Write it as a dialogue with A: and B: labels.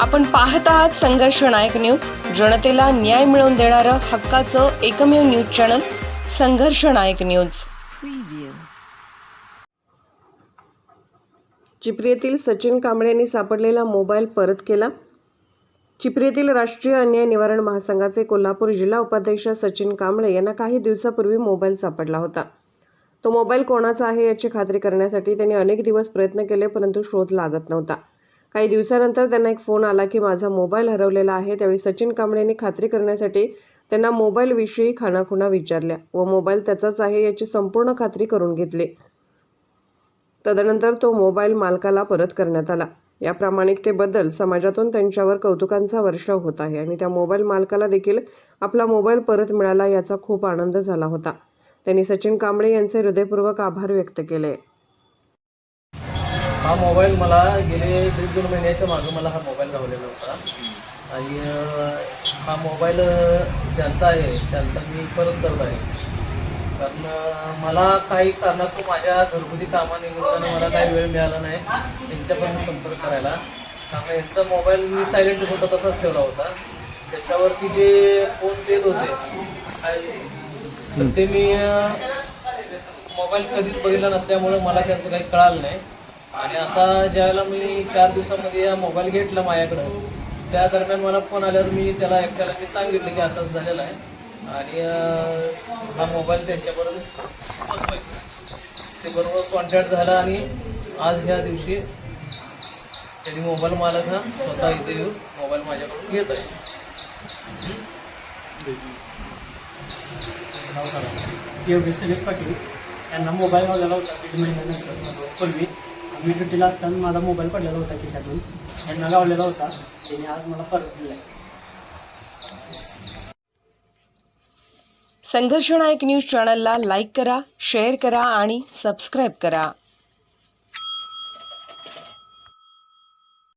A: आपण पाहत आहात संघर्ष नायक न्यूज. जनतेला न्याय मिळवून देणारं हक्काचं एकमेव न्यूज चॅनल संघर्ष नायक न्यूज. चिपरीतील सचिन कांबळेंनी सापडलेला मोबाईल परत केला. चिपरीतील राष्ट्रीय अन्याय निवारण महासंघाचे कोल्हापूर जिल्हा उपाध्यक्ष सचिन कांबळे यांना काही दिवसापूर्वी मोबाईल सापडला होता. तो मोबाईल कोणाचा आहे याची खात्री करण्यासाठी त्यांनी अनेक दिवस प्रयत्न केले परंतु शोध लागत नव्हता. काही दिवसानंतर त्यांना एक फोन आला की माझा मोबाईल हरवलेला आहे. त्यावेळी सचिन कांबळे यांनी खात्री करण्यासाठी त्यांना मोबाईलविषयी खाणाखुणा विचारल्या व मोबाईल त्याचाच आहे याची संपूर्ण खात्री करून घेतली. तदनंतर तो मोबाईल मालकाला परत करण्यात आला. या प्रामाणिकतेबद्दल समाजातून त्यांच्यावर कौतुकांचा वर्षाव होत आहे आणि त्या मोबाईल मालकाला देखील आपला मोबाईल परत मिळाला याचा खूप आनंद झाला होता. त्यांनी सचिन कांबळे यांचे हृदयपूर्वक आभार व्यक्त केले.
B: हा मोबाईल मला गेले दीड दोन महिन्याच्या मागं मला हा मोबाईल लावलेला होता. आणि हा मोबाईल ज्यांचा आहे त्यांचा मी परत करत आहे. कारण मला काही कारणास्तव माझ्या घरगुती कामानिमित्तानं मला काही वेळ मिळाला नाही त्यांच्यापर्यंत संपर्क करायला. त्यामुळे यांचा मोबाईल मी सायलेंट होता तसाच ठेवला होता. त्याच्यावरती जे फोन्स येत होते ते मी मोबाईल कधीच बघितला नसल्यामुळं मला त्यांचं काही कळालं नाही. आणि आता ज्यावेळेला मी चार दिवसामध्ये हा मोबाईल घेतला माझ्याकडं त्या दरम्यान मला फोन आल्यावर मी त्याला एकट्याला मी सांगितलं की असंच झालेलं आहे. आणि हा मोबाईल त्यांच्याबरोबर पोचवायचा ते बरोबर कॉन्टॅक्ट झाला आणि आज ह्या दिवशी त्यांनी मोबाईल मालक हा स्वतः इथे येऊन मोबाईल माझ्याकडून घेत आहे.
C: योगेश सुरेश पाटील यांना मोबाईल लावलेला होता दीड महिन्यानंतर. पूर्वी मी ड्युटीला असताना माझा मोबाईल पडलेला होता खिशातून. त्यांना लावलेला होता. त्याने आज मला परत दिला
A: संघर्ष नायक न्यूज चॅनलला लाईक करा शेअर करा आणि सबस्क्राईब करा.